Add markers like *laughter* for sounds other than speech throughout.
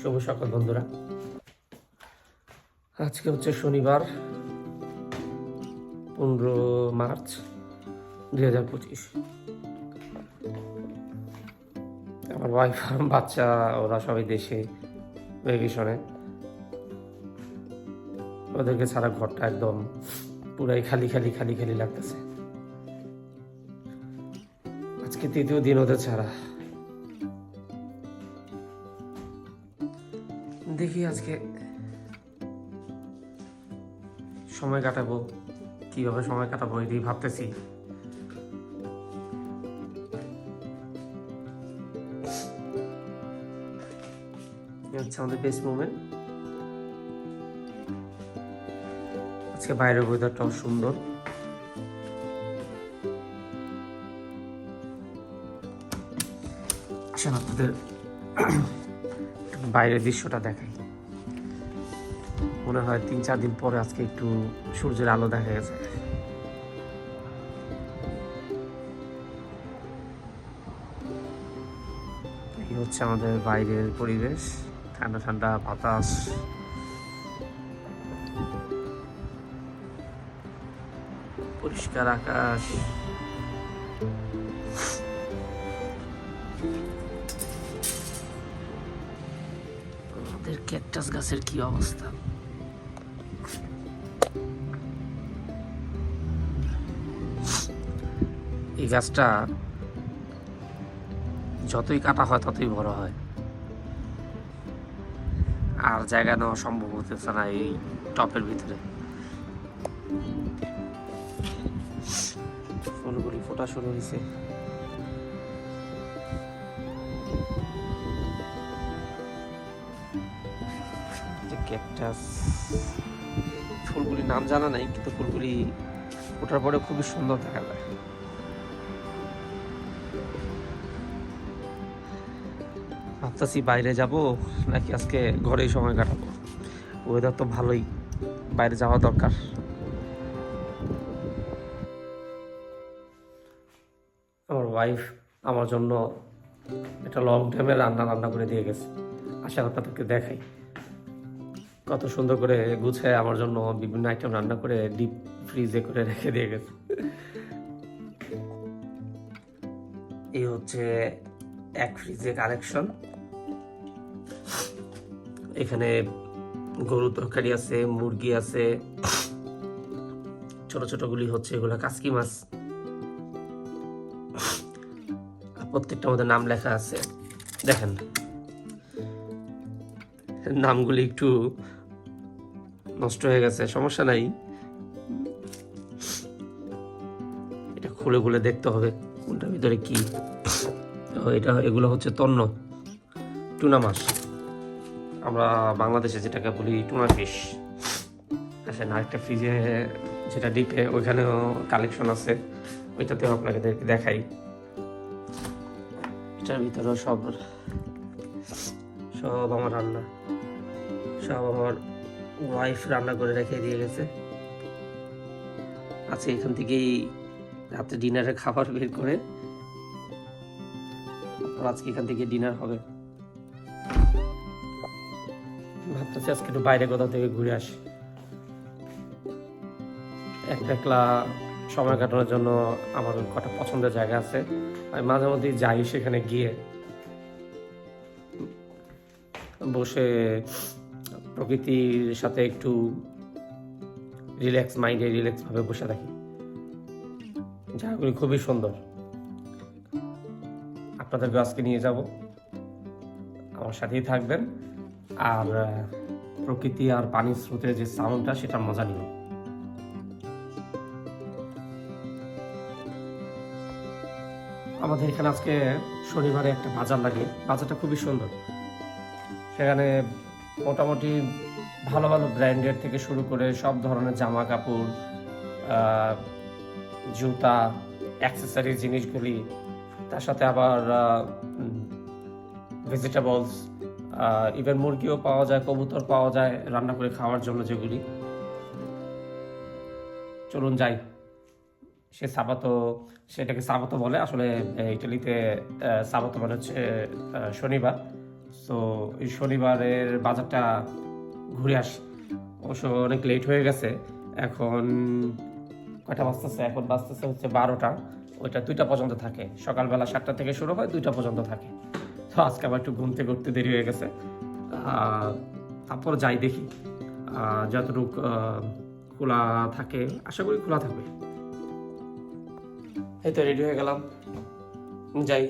শুভ সকাল, বন্ধুরা। আজকে হচ্ছে শনিবার, পনেরো মার্চ দুই হাজার পঁচিশ। আমার ওয়াইফ বাচ্চা, ওরা সবাই দেশে ভেকেশনে ওদেরকে ছাড়া ঘরটা একদম পুরাই খালি খালি খালি খালি লাগতেছে। আজকে তৃতীয় দিন ওদের ছাড়া। দেখি আজকে। সময় কাটাবো। কীভাবে সময় কাটাবো এটাই ভাবতেছি। হচ্ছে আমাদের বেস্ট মুভমেন্ট আজকে বাইরের ওয়েদারটাও সুন্দর। আসেন আপনাদের বাইরের দৃশ্যটা দেখাই মনে হয় তিন, চার দিন পরে আজকে একটু সূর্যের আলো দেখা গেছে। এই হচ্ছে আমাদের বাইরের পরিবেশ, ঠান্ডা ঠান্ডা, বাতাস। পরিষ্কার আকাশ। আমাদের ক্যাকটাস গাছের কি অবস্থা? গাছটা যতই কাটা হয়, ততই বড় হয়। আর জায়গা নেওয়া সম্ভব হতেছে না এই টপের ভিতরে। ফুলগুলি ফোটা শুরু হয়েছে ক্যাকটাস, ফুলগুলির নাম জানা নাই, কিন্তু ফুলগুলি ওঠার পরে খুবই সুন্দর দেখা যায়। ভাবতেছি বাইরে যাব নাকি আজকে ঘরেই সময় কাটাবো? ওয়েদার তো ভালোই, বাইরে যাওয়া দরকার। আমার ওয়াইফ আমার জন্য একটা লং টাইমের রান্না রান্না করে দিয়ে গেছে। আশা আপনাদেরকে দেখাই। কত সুন্দর করে গুছায় আমার জন্য বিভিন্ন আইটেম রান্না করে ডিপ ফ্রিজে করে রেখে দিয়ে গেছে। এই হচ্ছে এক ফ্রিজে কালেকশন এখানে গরু তরকারি আছে, মুরগি আছে। ছোট ছোটগুলি হচ্ছে এগুলো কাসকি মাছ। প্রত্যেকটা মধ্যে নাম লেখা আছে। দেখেন। নামগুলি একটু নষ্ট হয়ে গেছে, সমস্যা নাই। এটা খুলে খুলে দেখতে হবে কোনটার ভিতরে কি। এটা, এগুলো হচ্ছে তন্ন, টুনা মাছ। আমরা বাংলাদেশে যেটাকে বলি টুনা ফিশ আসেন আরেকটা ফ্রিজে যেটা ডিপে ওইখানেও কালেকশন আছে। ওইটাতেও আপনাকে দেখাই। এটার ভিতরেও সব সব আমার রান্না। সব আমার ওয়াইফ রান্না করে রেখে দিয়ে গেছে। আজকে এখান থেকেই রাতে ডিনারের খাবার বের করে। আজকে এখান থেকে ডিনার হবে। ভাবতেছি আজকে একটু বাইরে কোথাও থেকে ঘুরে আসি। একটা একলা সময় কাটানোর জন্য আমার কটা পছন্দের জায়গা আছে। আমি মাঝে মধ্যেই যাই সেখানে গিয়ে। বসে প্রকৃতির সাথে একটু রিল্যাক্স মাইন্ডে রিল্যাক্স ভাবে বসে থাকি। জায়গাগুলি খুবই সুন্দর। আপনাদেরকে আজকে নিয়ে যাব। আমার সাথেই থাকবেন। আর প্রকৃতি আর পানির স্রোতের যে সাউন্ডটা সেটা মজা নিব আমাদের এখানে আজকে শনিবারে একটা বাজার লাগে। বাজারটা খুবই সুন্দর। সেখানে মোটামুটি ভালো ভালো ব্র্যান্ডের থেকে শুরু করে সব ধরনের জামা কাপড় জুতা অ্যাক্সেসরি জিনিসগুলি, তার সাথে আবার ভেজিটেবলস ইভেন মুরগিও পাওয়া যায়, কবুতর পাওয়া যায় রান্না করে খাওয়ার জন্য যেগুলি। চলুন যাই। সে সাবাতো, সেটাকে সাবাতো বলে। আসলে ইটালিতে সাবাতো মানে হচ্ছে শনিবার। সো এই শনিবারের বাজারটা ঘুরে আসি। অবশ্য অনেক লেট হয়ে গেছে। এখন কয়টা বাজতেছে? এখন বাজতেছে হচ্ছে বারোটা। ওইটা দুইটা পর্যন্ত থাকে। সকালবেলা সাতটা থেকে শুরু হয়, দুইটা পর্যন্ত থাকে। তো আজকে আবার একটু ঘুমতে ঘুরতে দেরি হয়ে গেছে। তারপর যাই দেখি। যতটুক খোলা থাকে, আশা করি খোলা থাকবে। এই তো রেডি হয়ে গেলাম। যাই।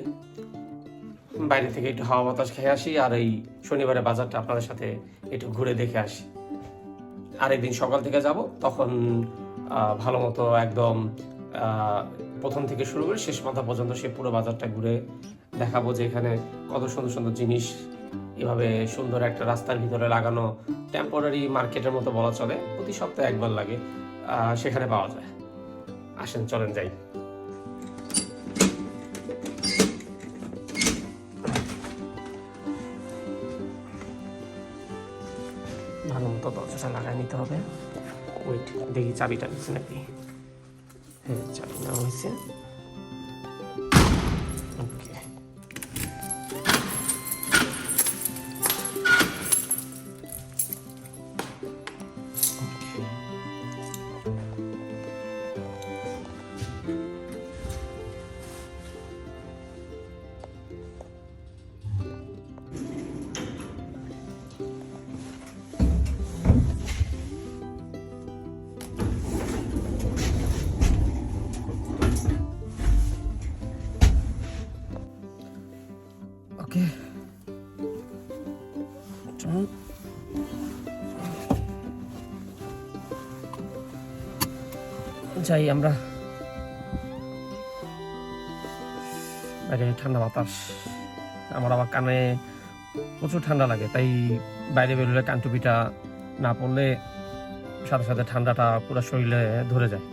বাইরে থেকে একটু হাওয়া বাতাস খেয়ে আসি, আর এই শনিবারে বাজারটা আপনাদের সাথে একটু ঘুরে দেখে আসি। আরেকদিন সকাল থেকে যাব, তখন ভালো মতো একদম প্রথম থেকে শুরু করে শেষ মাথা পর্যন্ত সে পুরো বাজারটা ঘুরে দেখাবো যে এখানে কত সুন্দর সুন্দর জিনিস, এভাবে সুন্দর একটা রাস্তার ভিতরে লাগানো টেম্পোরারি মার্কেটের মতো বলা চলে, প্রতি সপ্তাহে একবার লাগে সেখানে পাওয়া যায়। আসেন, চলেন যাই। ভালো মতো দরজাটা লাগাই নিতে হবে। ওয়েট দেখি চাবিটা নিচ্ছে নাকি? হ্যাঁ চাবি নেওয়া হয়েছে। যাই আমরা। বাইরে ঠান্ডা বাতাস। আমার আবার কানে প্রচুর ঠান্ডা লাগে, তাই বাইরে বেরোলে কানটুপিটা না পড়লে সাথে সাথে ঠান্ডাটা পুরো শরীরে ধরে যায়।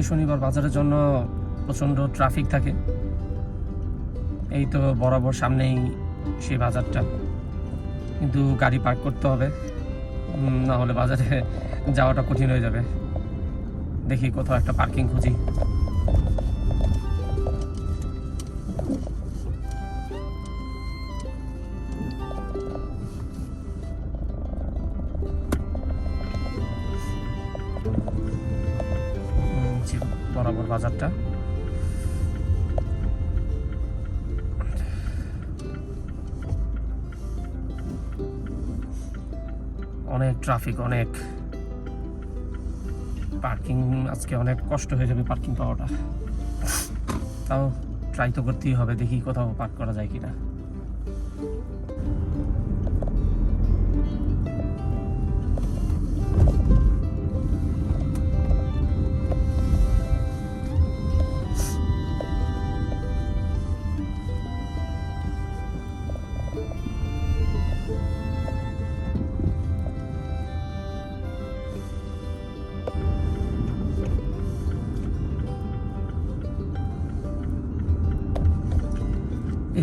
আজকে শনিবার বাজারের জন্য প্রচণ্ড ট্রাফিক থাকে। এই তো বরাবর সামনেই সেই বাজারটা। কিন্তু গাড়ি পার্ক করতে হবে। না হলে বাজারে যাওয়াটা কঠিন হয়ে যাবে। দেখি কোথাও একটা পার্কিং খুঁজি। ট্রাফিক অনেক। পার্কিং আজকে অনেক কষ্ট হয়ে যাবে পার্কিং পাওয়াটা। তাও ট্রাই তো করতেই হবে, দেখি কোথাও পার্ক করা যায় কিনা।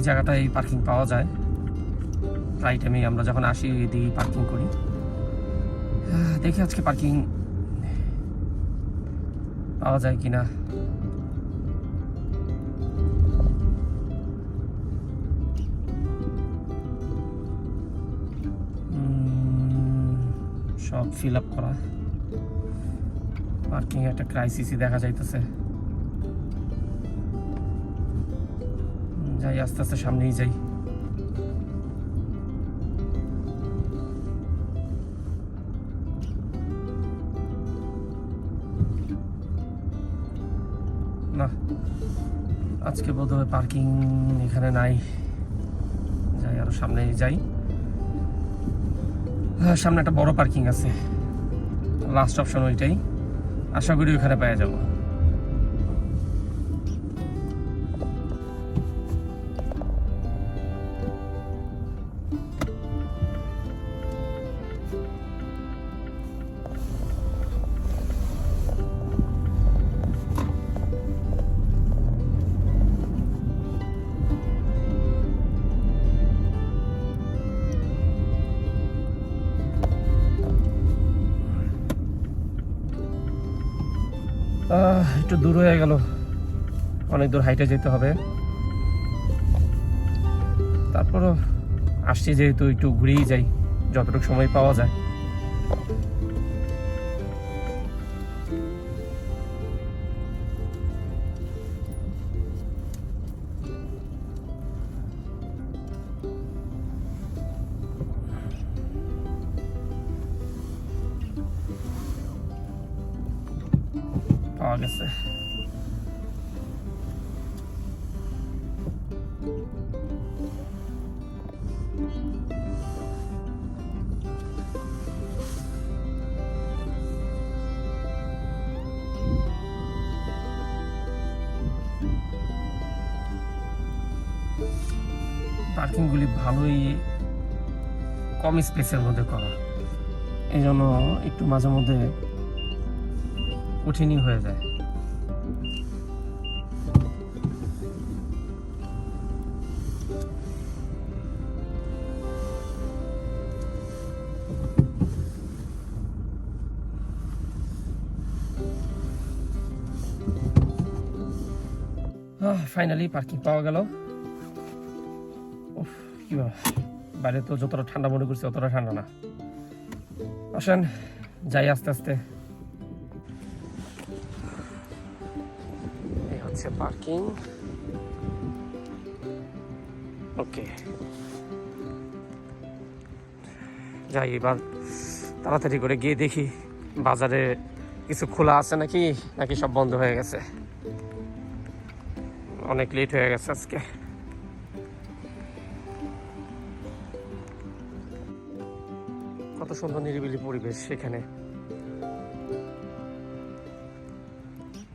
এই জায়গাটায় পার্কিং পাওয়া যায়। প্রায় টাইমে আমরা যখন আসি এদিকে পার্কিং করি। দেখি আজকে পার্কিং পাওয়া যায় কিনা। সব ফিল আপ করা। পার্কিং একটা ক্রাইসিসই দেখা যাইতেছে। যাই, আস্তে আস্তে সামনেই যাই। না, আজকে বোধহয় পার্কিং এখানে নাই। যাই, আরও সামনে যাই। সামনে একটা বড় পার্কিং আছে। লাস্ট অপশন ওইটাই। আশা করি ওখানে পেয়ে যাব। একটু দূর হয়ে গেল। অনেক দূর হাইটে যেতে হবে। তারপরও আসছি যেহেতু একটু ঘুরেই যাই, যতটুকু সময় পাওয়া যায়। পার্কিংগুলি ভালোই কম স্পেসের মধ্যে করা। এই জন্য একটু মাঝে মধ্যে কঠিনই হয়ে যায়। ফাইনালি পার্কিং পাওয়া গেল। বাইরে তো যতটা ঠান্ডা মনে করছি অতটা ঠান্ডা না। আসেন, যাই আস্তে আস্তে। এই হচ্ছে পার্কিং। ওকে। যাই, এবার তাড়াতাড়ি করে গিয়ে দেখি বাজারে কিছু খোলা আছে নাকি নাকি সব বন্ধ হয়ে গেছে। অনেক লেট হয়ে গেছে আজকে। কত সুন্দর নিরিবিলি পরিবেশ সেখানে।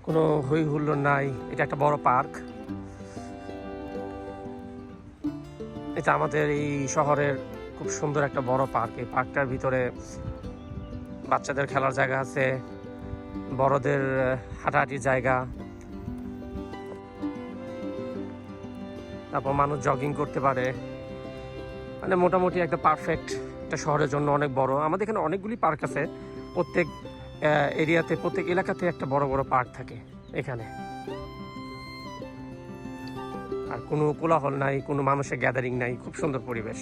কোনো হই হুল্লোড় নাই, এটা একটা বড় পার্ক। এটা আমাদের এই শহরের খুব সুন্দর একটা বড় পার্ক। এই পার্কটার ভিতরে বাচ্চাদের খেলার জায়গা আছে, বড়দের হাঁটাহাঁটির জায়গা। তারপর মানুষ জগিং করতে পারে। মানে মোটামুটি একটা পারফেক্ট একটা শহরের জন্য অনেক বড়। আমাদের এখানে অনেকগুলি পার্ক আছে। প্রত্যেক এরিয়াতে, প্রত্যেক এলাকাতে একটা বড় বড় পার্ক থাকে এখানে। আর কোনো কোলাহল নাই, কোনো মানুষের গ্যাদারিং নাই, খুব সুন্দর পরিবেশ।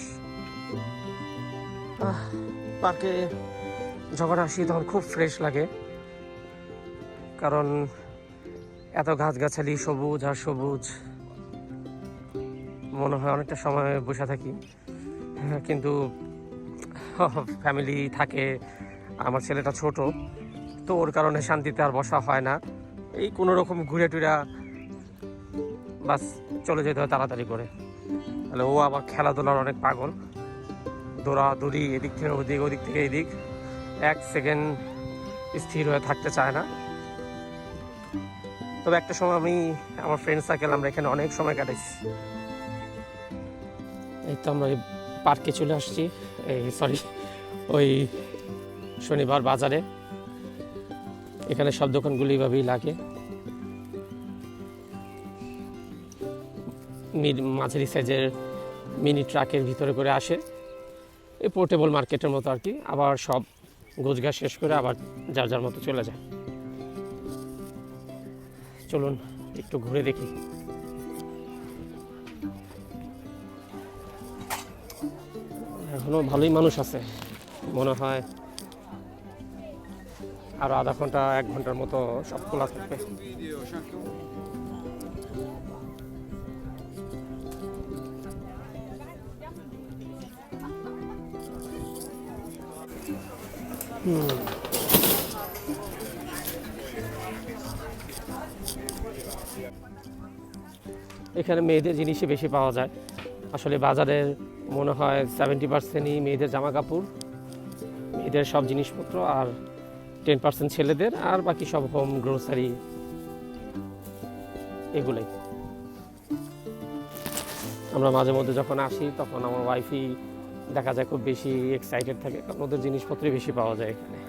পার্কে যখন আসি তখন খুব ফ্রেশ লাগে। কারণ এত গাছগাছালি, সবুজ আর সবুজ। মনে হয় অনেকটা সময় বসে থাকি। কিন্তু *laughs* ফ্যামিলি থাকে, আমার ছেলেটা ছোট, তো ওর কারণে শান্তিতে আর বসা হয় না। এই কোনো রকম ঘুরে টুরা বাস চলে যেতে হয় তাড়াতাড়ি করে। তাহলে ও আবার খেলাধুলার অনেক পাগল। দৌড়াদৌড়ি এদিক থেকে ওদিক ওদিক থেকে এদিক, এক সেকেন্ড স্থির হয়ে থাকতে চায় না। তবে একটা সময় আমি আমার ফ্রেন্ড সার্কেল আমরা এখানে অনেক সময় কাটাইছি। এই তো আমরা পার্কে চলে আসছি। এই সরি ওই শনিবার বাজারে। এখানে সব দোকানগুলি এভাবেই লাগে। মাঝারি সাইজের মিনি ট্রাকের ভিতরে করে আসে। এই পোর্টেবল মার্কেটের মতো আর কি। আবার সব গোছগাছ শেষ করে আবার যার যার মতো চলে যায়। চলুন, একটু ঘুরে দেখি। এখনও ভালোই মানুষ আছে। মনে হয় আরও আধা ঘণ্টা, এক ঘণ্টার মতো সব খোলা থাকবে এখানে মেয়েদের জিনিসই বেশি পাওয়া যায়। আসলে বাজারের মনে হয় সেভেন্টি পার্সেন্টই মেয়েদের জামা কাপড় মেয়েদের সব জিনিসপত্র আর টেন পার্সেন্ট ছেলেদের আর বাকি সব হোম গ্রোসারি এগুলোই। আমরা মাঝে মধ্যে যখন আসি তখন আমার ওয়াইফই দেখা যায় খুব বেশি এক্সাইটেড থাকে, কারণ ওদের জিনিসপত্রই বেশি পাওয়া যায় এখানে।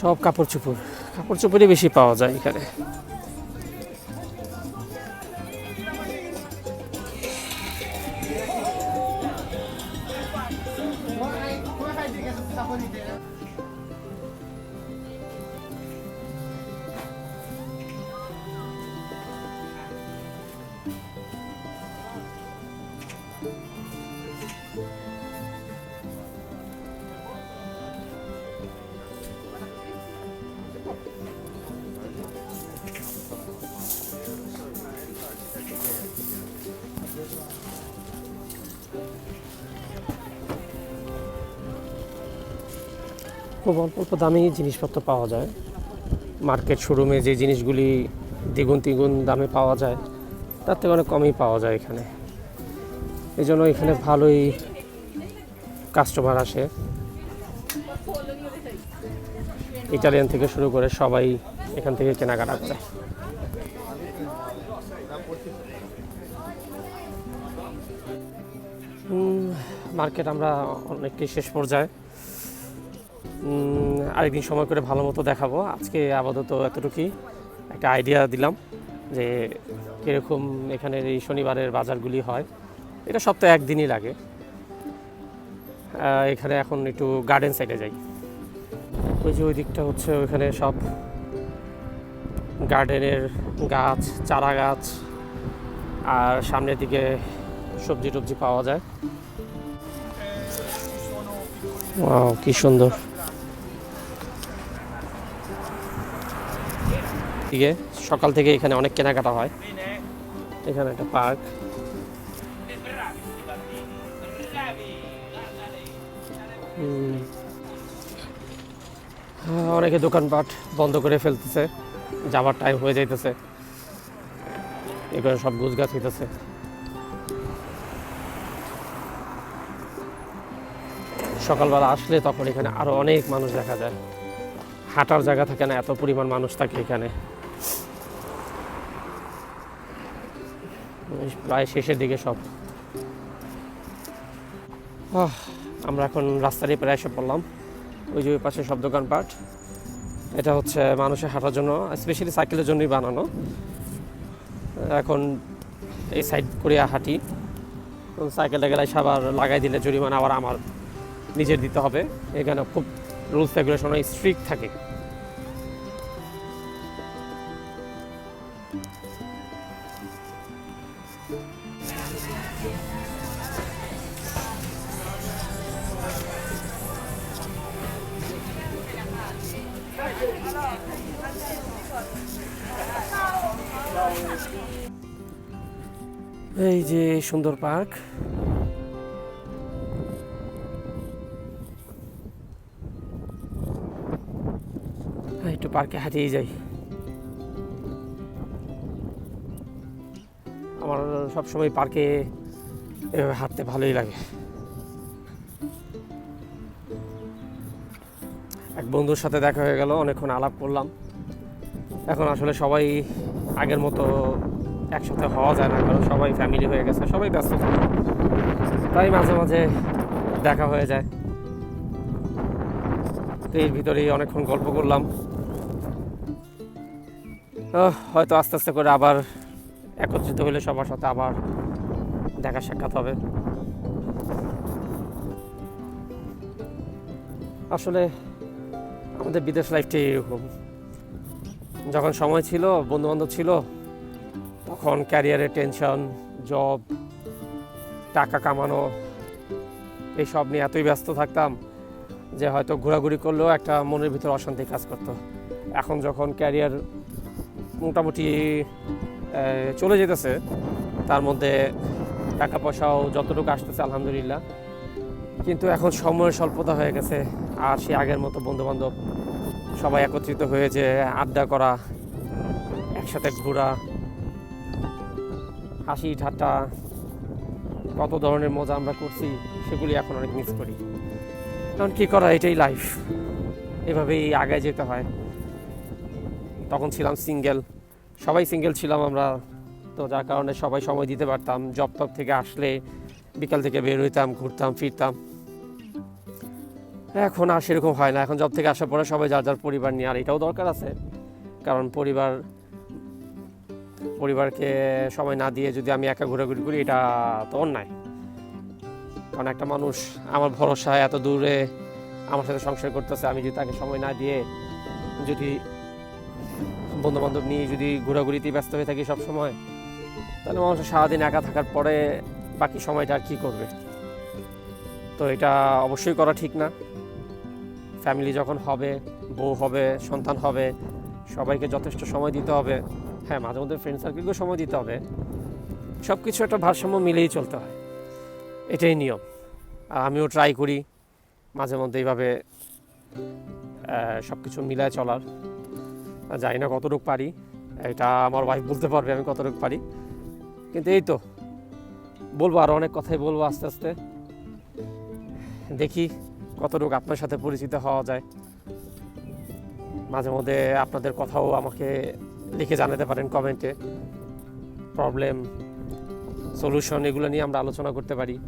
সব কাপড় চোপড় কাপড় চোপড়ই বেশি পাওয়া যায় এখানে। অল্প অল্প দামেই জিনিসপত্র পাওয়া যায়। মার্কেট শোরুমে যে জিনিসগুলি দ্বিগুণ তিগুণ দামে পাওয়া যায়, তার থেকে অনেক কমই পাওয়া যায় এখানে। এই জন্য এখানে ভালোই কাস্টমার আসে। ইটালিয়ান থেকে শুরু করে সবাই এখান থেকে কেনাকাটা করে। মার্কেট আমরা অনেকটাই শেষ পর্যায়ে। আরেকদিন সময় করে ভালো মতো দেখাবো। আজকে আপাতত এতটুকুই। একটা আইডিয়া দিলাম যে কীরকম এখানের এই শনিবারের বাজারগুলি হয়। এটা সপ্তাহে একদিনই লাগে। এখানে এখন একটু গার্ডেন সাইডে যাই। ওই যে ওই দিকটা হচ্ছে ওইখানে সব গার্ডেনের গাছ, চারা গাছ, আর সামনের দিকে সবজি টবজি পাওয়া যায়। কি সুন্দর। দিকে। সকাল থেকে এখানে অনেক কেনাকাটা হয়। এখানে একটা পার্ক। অনেকে দোকানপাট বন্ধ করে ফেলতেছে। যাওয়ার টাইম হয়ে যাইতেছে। এখানে সব গুছ গাছ হইতেছে। সকালবেলা আসলে তখন এখানে আরও অনেক মানুষ দেখা যায়। হাঁটার জায়গা থাকে না, এত পরিমাণ মানুষ থাকে এখানে। প্রায় শেষের দিকে সব। আমরা এখন রাস্তার এই প্রায় এসে পড়লাম। ওই যে ওই পাশে সব দোকানপাট। এটা হচ্ছে মানুষের হাঁটার জন্য স্পেশালি সাইকেলের জন্যই বানানো। এখন এই সাইড করে হাঁটি। সাইকেলটা গেলে আবার লাগাই দিলে জরিমানা আবার আমার নিজের দিতে হবে। এখানে খুব রুলস রেগুলেশন স্ট্রিক্ট থাকে। সুন্দর পার্ক। হ্যাঁ, একটু পার্কে হাঁটিয়ে যাই। আমার সবসময় পার্কে এভাবে হাঁটতে ভালোই লাগে। এক বন্ধুর সাথে দেখা হয়ে গেল অনেকক্ষণ আলাপ করলাম। এখন আসলে সবাই আগের মতো একসাথে হওয়া যায় না, কারণ সবাই ফ্যামিলি হয়ে গেছে, সবাই ব্যস্ত থাকে। তাই মাঝে মাঝে দেখা হয়ে যায়। তো এর ভিতরেই অনেকক্ষণ গল্প করলাম। হয়তো আস্তে আস্তে করে আবার একত্রিত হলে সবার সাথে আবার দেখা সাক্ষাৎ হবে। আসলে আমাদের বিদেশ লাইফটাই এরকম। যখন সময় ছিল বন্ধু বান্ধব ছিল তখন ক্যারিয়ারের টেনশন, জব, টাকা কামানো এইসব নিয়ে এতই ব্যস্ত থাকতাম যে হয়তো ঘোরাঘুরি করলেও একটা মনের ভিতর অশান্তি কাজ করতো। এখন যখন ক্যারিয়ার মোটামুটি চলে যেতেছে, তার মধ্যে টাকা পয়সাও যতটুকু আসতেছে, আলহামদুলিল্লাহ। কিন্তু এখন সময়ের স্বল্পতা হয়ে গেছে, আর সে আগের মতো বন্ধু বান্ধব সবাই একত্রিত হয়ে যে আড্ডা করা, একসাথে ঘোরা হাসি, ঠাট্টা, কত ধরনের মজা আমরা করছি, সেগুলি এখন অনেক মিস করি। কারণ কী করা এটাই লাইফ এভাবেই আগে যেতে হয়। তখন ছিলাম সিঙ্গেল সবাই সিঙ্গেল ছিলাম আমরা। তো যার কারণে সবাই সময় দিতে পারতাম। জব টপ থেকে আসলে বিকাল থেকে বের হইতাম, ঘুরতাম, ফিরতাম। এখন আর সেরকম হয় না। এখন জব থেকে আসার পরে সবাই যার যার পরিবার নিয়ে, আর এটাও দরকার আছে। কারণ পরিবার পরিবারকে সময় না দিয়ে যদি আমি একা ঘোরাঘুরি করি, এটা তো অন্যায়। কারণ একটা মানুষ আমার ভরসায় এত দূরে আমার সাথে সংসার করতেছে, আমি যদি তাকে সময় না দিয়ে যদি বন্ধু বান্ধব নিয়ে যদি ঘোরাঘুরিতেই ব্যস্ত হয়ে থাকি সব সময় তাহলে মানুষ সারাদিন একা থাকার পরে বাকি সময়টা আর কী করবে? তো এটা অবশ্যই করা ঠিক না। ফ্যামিলি যখন হবে, বউ হবে, সন্তান হবে, সবাইকে যথেষ্ট সময় দিতে হবে। হ্যাঁ মাঝে মধ্যে ফ্রেন্ড সার্কেলকেও সময় দিতে হবে। সব কিছু একটা ভারসাম্য মিলেই চলতে হয়। এটাই নিয়ম। আর আমিও ট্রাই করি মাঝে মধ্যে এইভাবে সব কিছু মিলায় চলার। জানি না কতটুকু পারি। এটা আমার ওয়াইফ বলতে পারবে আমি কতটুকু পারি। কিন্তু এই তো, বলব আরও অনেক কথাই বলব আস্তে আস্তে। দেখি কতটুকু আপনার সাথে পরিচিত হওয়া যায়। মাঝে মধ্যে আপনাদের কথাও আমাকে লিখে জানাতে পারেন কমেন্টে। প্রবলেম, সলিউশন এগুলো নিয়ে আমরা আলোচনা করতে পারি।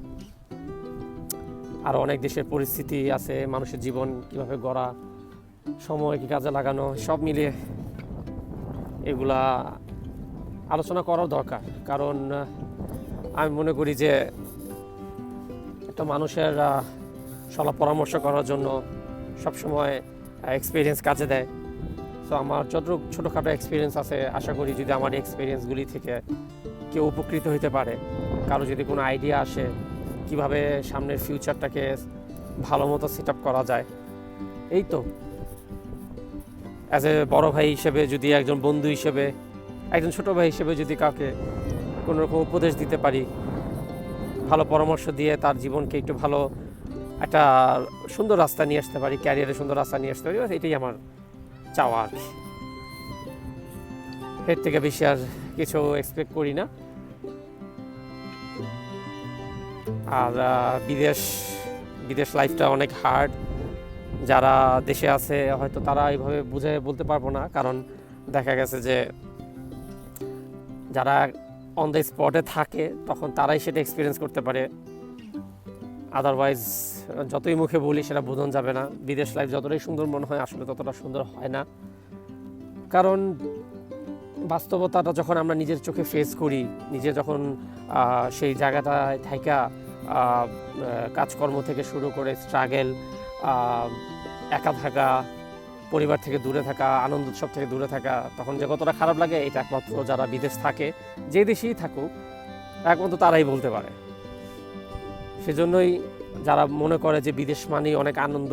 আরও অনেক দেশের পরিস্থিতি আছে, মানুষের জীবন কীভাবে গড়া, সময় কি কাজে লাগানো, সব মিলিয়ে এগুলা আলোচনা করাও দরকার। কারণ, আমি মনে করি যে একটা মানুষের সলা পরামর্শ করার জন্য সবসময় এক্সপিরিয়েন্স কাজে দেয়। তো আমার যত ছোটোখাটো এক্সপিরিয়েন্স আছে, আশা করি যদি আমার এক্সপিরিয়েন্সগুলি থেকে কেউ উপকৃত হতে পারে, কারও যদি কোনো আইডিয়া আসে কীভাবে সামনের ফিউচারটাকে ভালো মতো সেট আপ করা যায়, এই তো। অ্যাজ এ বড় ভাই হিসেবে যদি একজন বন্ধু হিসেবে, একজন ছোট ভাই হিসেবে যদি কাউকে কোনো রকম উপদেশ দিতে পারি, ভালো পরামর্শ দিয়ে তার জীবনকে একটু ভালো একটা সুন্দর রাস্তা নিয়ে আসতে পারি ক্যারিয়ারে সুন্দর রাস্তা নিয়ে আসতে পারি এটাই আমার চাওয়া আর কি এর থেকে বেশি আর কিছু এক্সপেক্ট করি না। আর বিদেশ বিদেশ লাইফটা অনেক হার্ড যারা দেশে আছে, হয়তো তারা এইভাবে বুঝে বলতে পারব না। কারণ দেখা গেছে যে, যারা অন দ্য স্পটে থাকে, তখন তারাই সেটা এক্সপিরিয়েন্স করতে পারে। আদারওয়াইজ যতই মুখে বলি সেটা বোঝানো যাবে না। বিদেশ লাইফ যতটাই সুন্দর মনে হয়, আসলে ততটা সুন্দর হয় না। কারণ বাস্তবতাটা যখন আমরা নিজের চোখে ফেস করি, নিজে যখন সেই জায়গাটায় থাইকা কাজকর্ম থেকে শুরু করে স্ট্রাগেল একা থাকা, পরিবার থেকে দূরে থাকা, আনন্দ উৎসব থেকে দূরে থাকা, তখন যে কতটা খারাপ লাগে, এটা একমাত্র যারা বিদেশ থাকে, যে দেশেই থাকুক, একমাত্র তারাই বলতে পারে। সেজন্যই যারা মনে করে যে বিদেশ মানেই অনেক আনন্দ,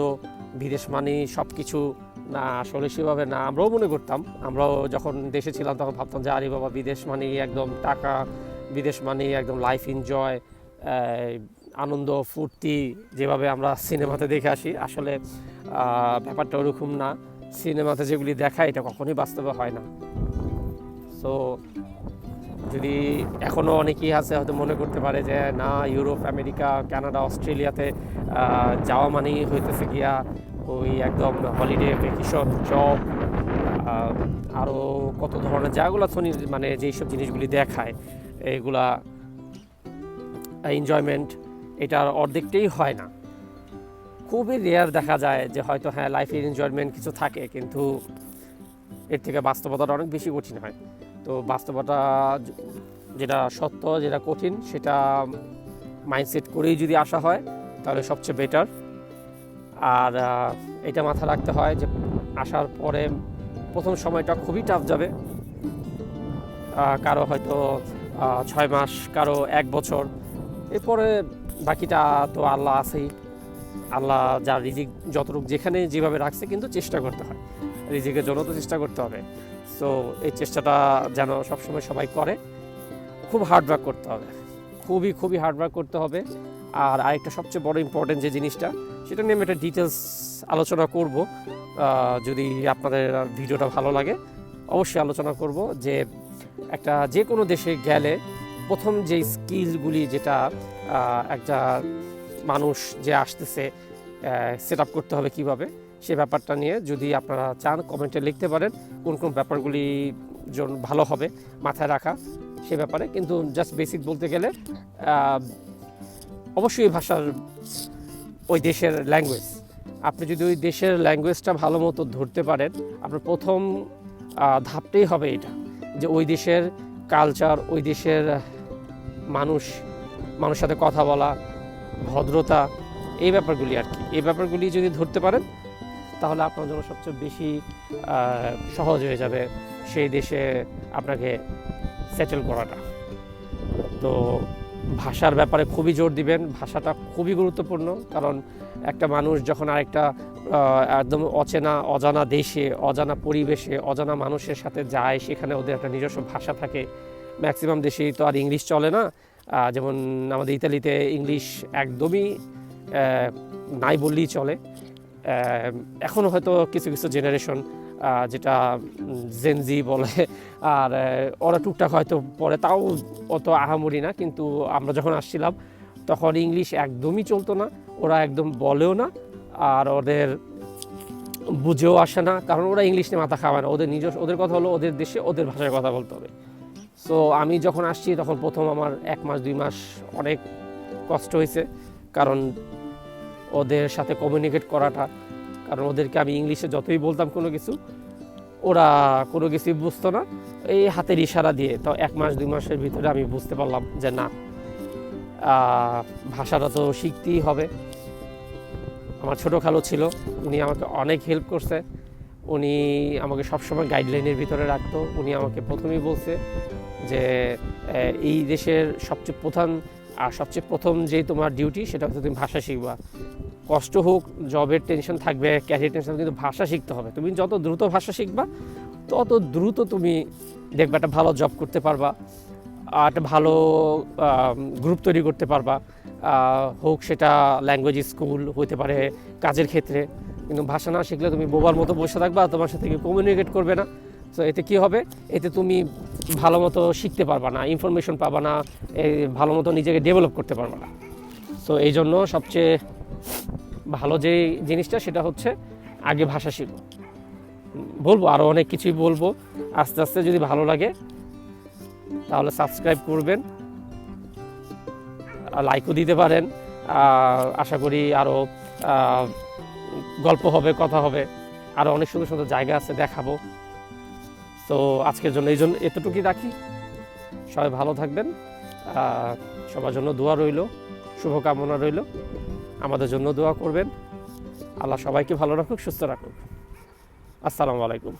বিদেশ মানেই সব কিছু না, আসলে সেভাবে না, আমরাও মনে করতাম। আমরাও যখন দেশে ছিলাম তখন ভাবতাম যে, আরে বাবা, বিদেশ মানেই একদম টাকা, বিদেশ মানেই একদম লাইফ এনজয় আনন্দ, ফুর্তি, যেভাবে আমরা সিনেমাতে দেখে আসি। আসলে ব্যাপারটা ওরকম না। সিনেমাতে যেগুলি দেখায়, এটা কখনোই বাস্তবে হয় না। সো যদি এখনও অনেকেই আছে, হয়তো মনে করতে পারে যে, না, ইউরোপ, আমেরিকা, কানাডা, অস্ট্রেলিয়াতে যাওয়া মানেই হইতেছে গিয়া ওই একদম হলিডে ভ্যাকেশন জব আরও কত ধরনের জায়গাগুলো সোনি মানে যেই সব জিনিসগুলি দেখায়, এগুলা এনজয়মেন্ট এটার অর্ধেকটাই হয় না। খুবই রেয়ার দেখা যায় যে, হয়তো হ্যাঁ লাইফের এনজয়মেন্ট কিছু থাকে, কিন্তু এর থেকে বাস্তবতাটা অনেক বেশি কঠিন হয়। তো বাস্তবতা যেটা সত্য, যেটা কঠিন, সেটা মাইন্ডসেট করেই যদি আসা হয়, তাহলে সবচেয়ে বেটার আর এটা মাথা রাখতে হয় যে আসার পরে প্রথম সময়টা খুবই টাফ যাবে। কারও হয়তো ছয় মাস, কারও এক বছর। এরপরে বাকিটা তো আল্লাহ আছেই। আল্লাহ যার রিজিক, যতটুকু যেখানে যেভাবে রাখছে কিন্তু চেষ্টা করতে হয়। রিজিকের জন্য তো চেষ্টা করতে হবে। সো এই চেষ্টাটা যেন সবসময় সবাই করে। খুব হার্ডওয়ার্ক করতে হবে। খুবই খুবই হার্ড ওয়ার্ক করতে হবে। আর আরেকটা সবচেয়ে বড় ইম্পর্টেন্ট যে জিনিসটা, সেটা নিয়ে আমি একটা ডিটেলস আলোচনা করব। যদি আপনাদের ভিডিওটা ভালো লাগে, অবশ্যই আলোচনা করব যে একটা যে কোনো দেশে গেলে প্রথম যে স্কিলগুলি যেটা একটা মানুষ যে আসতেছে সেট আপ করতে হবে কীভাবে সে ব্যাপারটা নিয়ে যদি আপনারা চান কমেন্টে লিখতে পারেন কোন কোন ব্যাপারগুলি ভালো হবে মাথায় রাখা সে ব্যাপারে। কিন্তু জাস্ট বেসিক বলতে গেলে অবশ্যই ভাষার ওই দেশের ল্যাঙ্গুয়েজ আপনি যদি ওই দেশের ল্যাঙ্গুয়েজটা ভালো মতো ধরতে পারেন, আপনার প্রথম ধাপটাই হবে এটা যে ওই দেশের কালচার ওই দেশের মানুষ, মানুষের সাথে কথা বলা, ভদ্রতা, এই ব্যাপারগুলি আর কি। এই ব্যাপারগুলি যদি ধরতে পারেন তাহলে আপনার জন্য সবচেয়ে বেশি সহজ হয়ে যাবে সেই দেশে আপনাকে সেটেল করাটা। তো ভাষার ব্যাপারে খুবই জোর দিবেন, ভাষাটা খুবই গুরুত্বপূর্ণ, কারণ একটা মানুষ যখন আরেকটা একদম অচেনা, অজানা দেশে, অজানা পরিবেশে, অজানা মানুষের সাথে যায়, সেখানে ওদের একটা নিজস্ব ভাষা থাকে। ম্যাক্সিমাম দেশেই তো আর ইংলিশ চলে না। যেমন আমাদের ইতালিতে ইংলিশ একদমই নাই বললেই চলে। এখনও হয়তো কিছু কিছু জেনারেশন যেটা জেনজি বলে, *laughs* আর ওরা টুকটাক হয়তো পরে তাও অত আহামরি না, কিন্তু আমরা যখন আসছিলাম, তখন ইংলিশ একদমই চলতো না, ওরা একদম বলেও না, আর ওদের বুঝেও আসে না, কারণ ওরা ইংলিশ নিয়ে মাথা খাওয়ায় না, ওদের নিজস্ব, ওদের কথা হলো ওদের দেশে ওদের ভাষায় কথা বলতে হবে। সো আমি যখন আসছি, তখন প্রথম আমার এক মাস, দুই মাস অনেক কষ্ট হয়েছে, কারণ ওদের সাথে কমিউনিকেট করাটা। কারণ ওদেরকে আমি ইংলিশে যতই বলতাম কোনো কিছু, ওরা কোনো কিছুই বুঝতো না। এই হাতের ইশারা দিয়ে তো এক মাস, দুই মাসের ভিতরে আমি বুঝতে পারলাম যে না ভাষাটা তো শিখতেই হবে। আমার ছোটো খালো ছিল, উনি আমাকে অনেক হেল্প করছে। উনি আমাকে সবসময় গাইডলাইনের ভিতরে রাখতো। উনি আমাকে প্রথমেই বলছে যে এই দেশের সবচেয়ে প্রধান আর সবচেয়ে প্রথম যে তোমার ডিউটি সেটা হচ্ছে তুমি ভাষা শিখবা। কষ্ট হোক জবের টেনশন থাকবে ক্যারিয়ার টেনশন কিন্তু ভাষা শিখতে হবে। তুমি যত দ্রুত ভাষা শিখবা, তত দ্রুত তুমি দেখবে একটা ভালো জব করতে পারবা, আর একটা ভালো গ্রুপ তৈরি করতে পারবা। হোক সেটা ল্যাঙ্গুয়েজ স্কুল হতে পারে, কাজের ক্ষেত্রে। কিন্তু ভাষা না শিখলে তুমি বোবার মতো বসে থাকবা, তোমার সাথে কেউ কমিউনিকেট করবে না। তো এতে কি হবে? এতে তুমি ভালো মতো শিখতে পারবা না ইনফরমেশন পাবা না ভালো মতো নিজেকে ডেভেলপ করতে পারবা না। তো এই জন্য সবচেয়ে ভালো যে জিনিসটা, সেটা হচ্ছে আগে ভাষা শিখো। বলব আরও অনেক কিছুই বলব। আস্তে আস্তে যদি ভালো লাগে, তাহলে সাবস্ক্রাইব করবেন। লাইকও দিতে পারেন। আশা করি আরও গল্প হবে, কথা হবে। আরও অনেক সুন্দর সুন্দর জায়গা আছে, দেখাবো। তো আজকের জন্য এই জন্য এতটুকুই রাখি। সবাই ভালো থাকবেন। সবার জন্য দোয়া রইল, শুভকামনা রইল। আমাদের জন্য দোয়া করবেন। আল্লাহ সবাইকে ভালো রাখুক সুস্থ রাখুক। আসসালামু আলাইকুম।